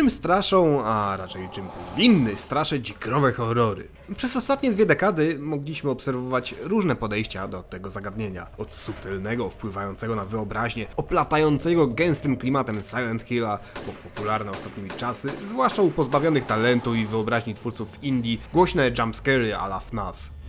Czym straszą, a raczej czym powinny straszyć growe horrory? Przez ostatnie dwie dekady mogliśmy obserwować różne podejścia do tego zagadnienia. Od subtelnego, wpływającego na wyobraźnię, oplatającego gęstym klimatem Silent Hilla, po popularne ostatnimi czasy, zwłaszcza u pozbawionych talentu i wyobraźni twórców indie, głośne jumpscary a la FNAF.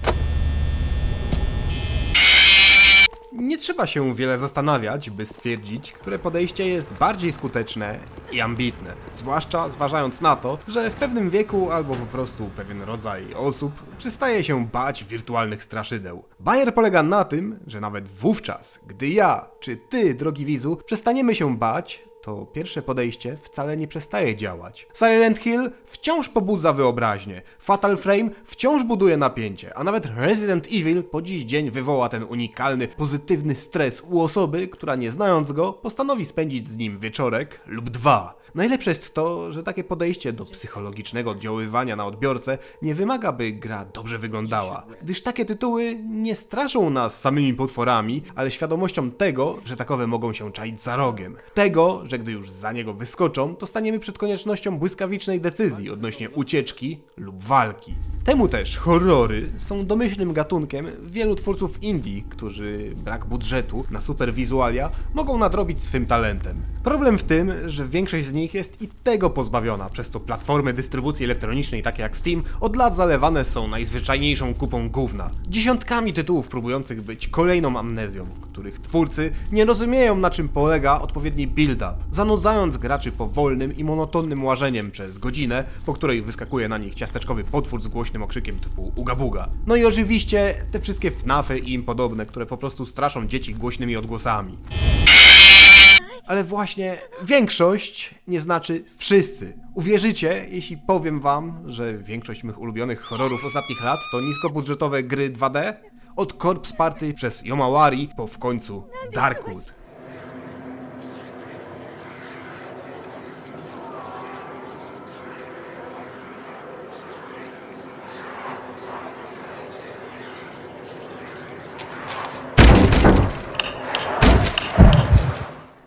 Nie trzeba się wiele zastanawiać, by stwierdzić, które podejście jest bardziej skuteczne i ambitne. Zwłaszcza zważając na to, że w pewnym wieku albo po prostu pewien rodzaj osób przestaje się bać wirtualnych straszydeł. Bajer polega na tym, że nawet wówczas, gdy ja czy ty, drogi widzu, przestaniemy się bać, to pierwsze podejście wcale nie przestaje działać. Silent Hill wciąż pobudza wyobraźnię, Fatal Frame wciąż buduje napięcie, a nawet Resident Evil po dziś dzień wywoła ten unikalny, pozytywny stres u osoby, która nie znając go, postanowi spędzić z nim wieczorek lub dwa. Najlepsze jest to, że takie podejście do psychologicznego oddziaływania na odbiorcę nie wymaga, by gra dobrze wyglądała, gdyż takie tytuły nie straszą nas samymi potworami, ale świadomością tego, że takowe mogą się czaić za rogiem. Tego, że gdy już za niego wyskoczą, to staniemy przed koniecznością błyskawicznej decyzji odnośnie ucieczki lub walki. Temu też horrory są domyślnym gatunkiem wielu twórców indie, którzy brak budżetu na superwizualia mogą nadrobić swym talentem. Problem w tym, że większość z nich jest i tego pozbawiona, przez co platformy dystrybucji elektronicznej takie jak Steam od lat zalewane są najzwyczajniejszą kupą gówna. Dziesiątkami tytułów próbujących być kolejną amnezją, których twórcy nie rozumieją na czym polega odpowiedni build-up, zanudzając graczy powolnym i monotonnym łażeniem przez godzinę, po której wyskakuje na nich ciasteczkowy potwór z głośnym okrzykiem typu uga buga. No i oczywiście te wszystkie FNAFy i im podobne, które po prostu straszą dzieci głośnymi odgłosami. Ale właśnie większość nie znaczy wszyscy. Uwierzycie, jeśli powiem wam, że większość mych ulubionych horrorów ostatnich lat to niskobudżetowe gry 2D? Od Corpse Party przez Yomawari po w końcu Darkwood.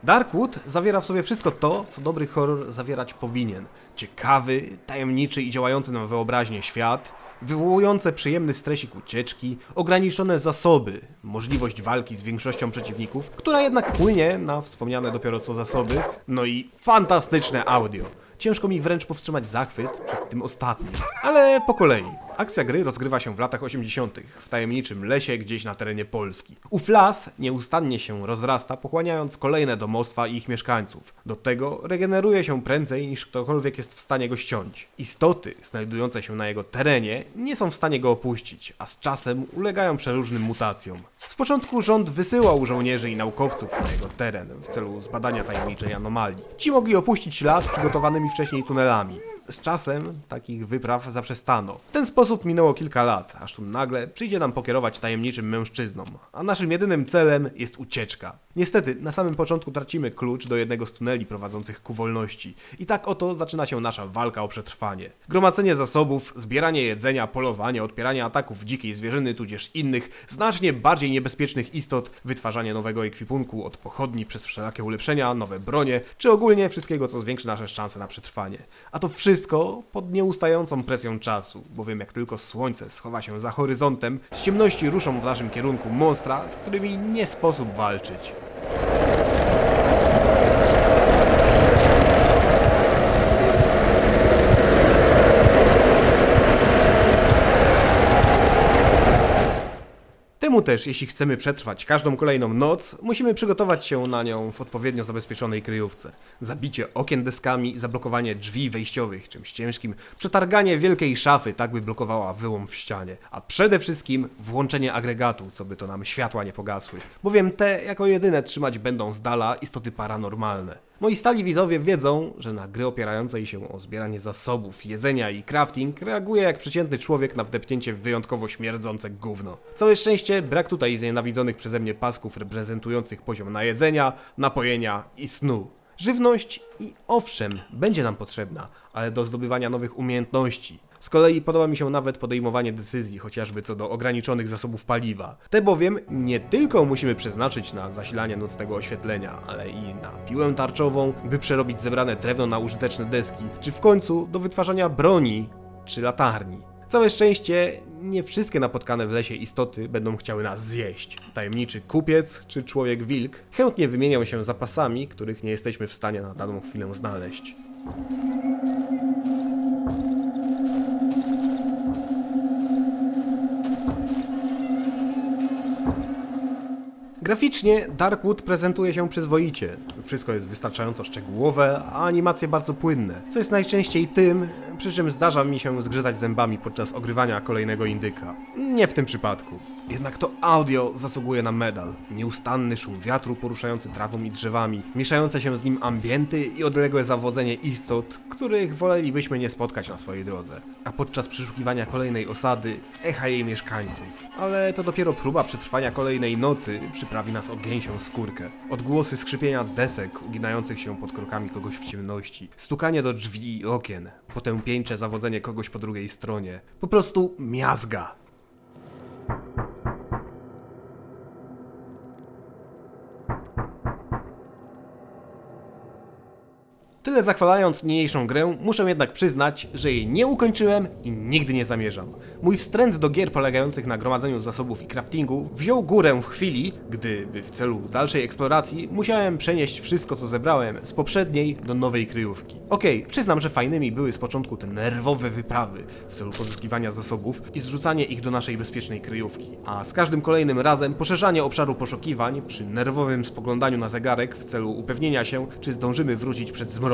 Darkwood zawiera w sobie wszystko to, co dobry horror zawierać powinien. Ciekawy, tajemniczy i działający na wyobraźnię świat, wywołujące przyjemny stresik ucieczki, ograniczone zasoby, możliwość walki z większością przeciwników, która jednak płynie na wspomniane dopiero co zasoby, no i fantastyczne audio. Ciężko mi wręcz powstrzymać zachwyt przed tym ostatnim. Ale po kolei. Akcja gry rozgrywa się w latach 80., w tajemniczym lesie gdzieś na terenie Polski. Ów las nieustannie się rozrasta, pochłaniając kolejne domostwa i ich mieszkańców. Do tego regeneruje się prędzej niż ktokolwiek jest w stanie go ściąć. Istoty znajdujące się na jego terenie nie są w stanie go opuścić, a z czasem ulegają przeróżnym mutacjom. Z początku rząd wysyłał żołnierzy i naukowców na jego teren w celu zbadania tajemniczej anomalii. Ci mogli opuścić las przygotowanymi wcześniej tunelami. Z czasem takich wypraw zaprzestano. W ten sposób minęło kilka lat, aż tu nagle przyjdzie nam pokierować tajemniczym mężczyzną, a naszym jedynym celem jest ucieczka. Niestety, na samym początku tracimy klucz do jednego z tuneli prowadzących ku wolności. I tak oto zaczyna się nasza walka o przetrwanie. Gromadzenie zasobów, zbieranie jedzenia, polowanie, odpieranie ataków dzikiej zwierzyny tudzież innych, znacznie bardziej niebezpiecznych istot, wytwarzanie nowego ekwipunku od pochodni przez wszelakie ulepszenia, nowe bronie, czy ogólnie wszystkiego, co zwiększy nasze szanse na przetrwanie. A to wszystko pod nieustającą presją czasu, bowiem jak tylko słońce schowa się za horyzontem, z ciemności ruszą w naszym kierunku monstra, z którymi nie sposób walczyć. Temu też, jeśli chcemy przetrwać każdą kolejną noc, musimy przygotować się na nią w odpowiednio zabezpieczonej kryjówce. Zabicie okien deskami, zablokowanie drzwi wejściowych czymś ciężkim, przetarganie wielkiej szafy, tak by blokowała wyłom w ścianie, a przede wszystkim włączenie agregatu, co by to nam światła nie pogasły, bowiem te jako jedyne trzymać będą z dala istoty paranormalne. Moi stali widzowie wiedzą, że na gry opierającej się o zbieranie zasobów, jedzenia i crafting reaguje jak przeciętny człowiek na wdepnięcie w wyjątkowo śmierdzące gówno. Całe szczęście brak tutaj znienawidzonych przeze mnie pasków reprezentujących poziom najedzenia, napojenia i snu. Żywność i owszem, będzie nam potrzebna, ale do zdobywania nowych umiejętności. Z kolei podoba mi się nawet podejmowanie decyzji, chociażby co do ograniczonych zasobów paliwa. Te bowiem nie tylko musimy przeznaczyć na zasilanie nocnego oświetlenia, ale i na piłę tarczową, by przerobić zebrane drewno na użyteczne deski, czy w końcu do wytwarzania broni czy latarni. Całe szczęście, nie wszystkie napotkane w lesie istoty będą chciały nas zjeść. Tajemniczy kupiec czy człowiek wilk chętnie wymienią się zapasami, których nie jesteśmy w stanie na daną chwilę znaleźć. Graficznie Darkwood prezentuje się przyzwoicie. Wszystko jest wystarczająco szczegółowe, a animacje bardzo płynne, co jest najczęściej tym, przy czym zdarza mi się zgrzytać zębami podczas ogrywania kolejnego indyka. Nie w tym przypadku. Jednak to audio zasługuje na medal. Nieustanny szum wiatru poruszający trawą i drzewami, mieszające się z nim ambienty i odległe zawodzenie istot, których wolelibyśmy nie spotkać na swojej drodze. A podczas przeszukiwania kolejnej osady, echa jej mieszkańców. Ale to dopiero próba przetrwania kolejnej nocy przyprawi nas o gęsią skórkę. Odgłosy skrzypienia desek uginających się pod krokami kogoś w ciemności, stukanie do drzwi i okien, potępieńcze zawodzenie kogoś po drugiej stronie. Po prostu miazga. Tyle zachwalając niniejszą grę, muszę jednak przyznać, że jej nie ukończyłem i nigdy nie zamierzam. Mój wstręt do gier polegających na gromadzeniu zasobów i craftingu wziął górę w chwili, gdy w celu dalszej eksploracji musiałem przenieść wszystko co zebrałem z poprzedniej do nowej kryjówki. Okej, przyznam, że fajnymi były z początku te nerwowe wyprawy w celu pozyskiwania zasobów i zrzucanie ich do naszej bezpiecznej kryjówki, a z każdym kolejnym razem poszerzanie obszaru poszukiwań przy nerwowym spoglądaniu na zegarek w celu upewnienia się, czy zdążymy wrócić przed zmrokiem.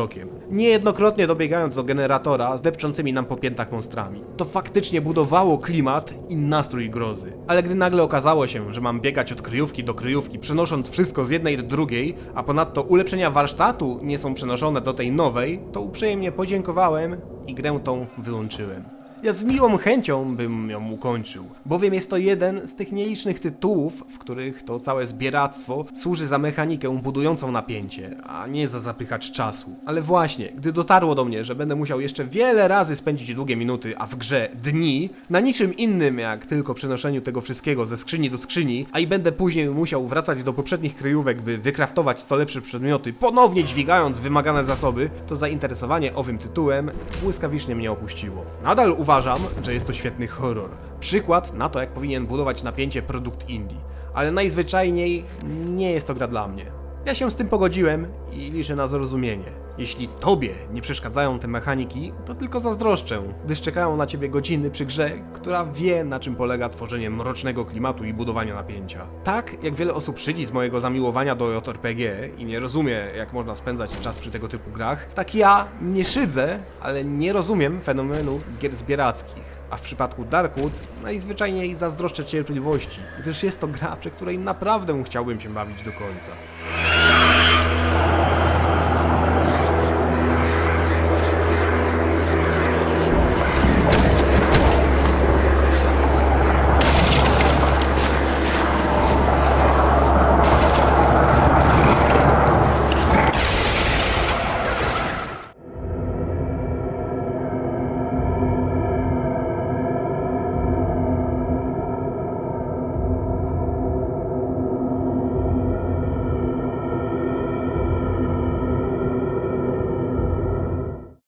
Niejednokrotnie dobiegając do generatora z depczącymi nam po piętach monstrami. To faktycznie budowało klimat i nastrój grozy. Ale gdy nagle okazało się, że mam biegać od kryjówki do kryjówki, przenosząc wszystko z jednej do drugiej, a ponadto ulepszenia warsztatu nie są przenoszone do tej nowej, to uprzejmie podziękowałem i grę tą wyłączyłem. Ja z miłą chęcią bym ją ukończył, bowiem jest to jeden z tych nielicznych tytułów, w których to całe zbieractwo służy za mechanikę budującą napięcie, a nie za zapychacz czasu. Ale właśnie, gdy dotarło do mnie, że będę musiał jeszcze wiele razy spędzić długie minuty, a w grze dni, na niczym innym jak tylko przenoszeniu tego wszystkiego ze skrzyni do skrzyni, a i będę później musiał wracać do poprzednich kryjówek, by wykraftować co lepsze przedmioty, ponownie dźwigając wymagane zasoby, to zainteresowanie owym tytułem błyskawicznie mnie opuściło. Nadal uważam, że jest to świetny horror. Przykład na to, jak powinien budować napięcie produkt indie. Ale najzwyczajniej nie jest to gra dla mnie. Ja się z tym pogodziłem i liczę na zrozumienie. Jeśli tobie nie przeszkadzają te mechaniki, to tylko zazdroszczę, gdyż czekają na ciebie godziny przy grze, która wie na czym polega tworzenie mrocznego klimatu i budowania napięcia. Tak jak wiele osób szydzi z mojego zamiłowania do JRPG i nie rozumie jak można spędzać czas przy tego typu grach, tak ja nie szydzę, ale nie rozumiem fenomenu gier zbierackich. A w przypadku Darkwood najzwyczajniej zazdroszczę cierpliwości, gdyż jest to gra, przy której naprawdę chciałbym się bawić do końca.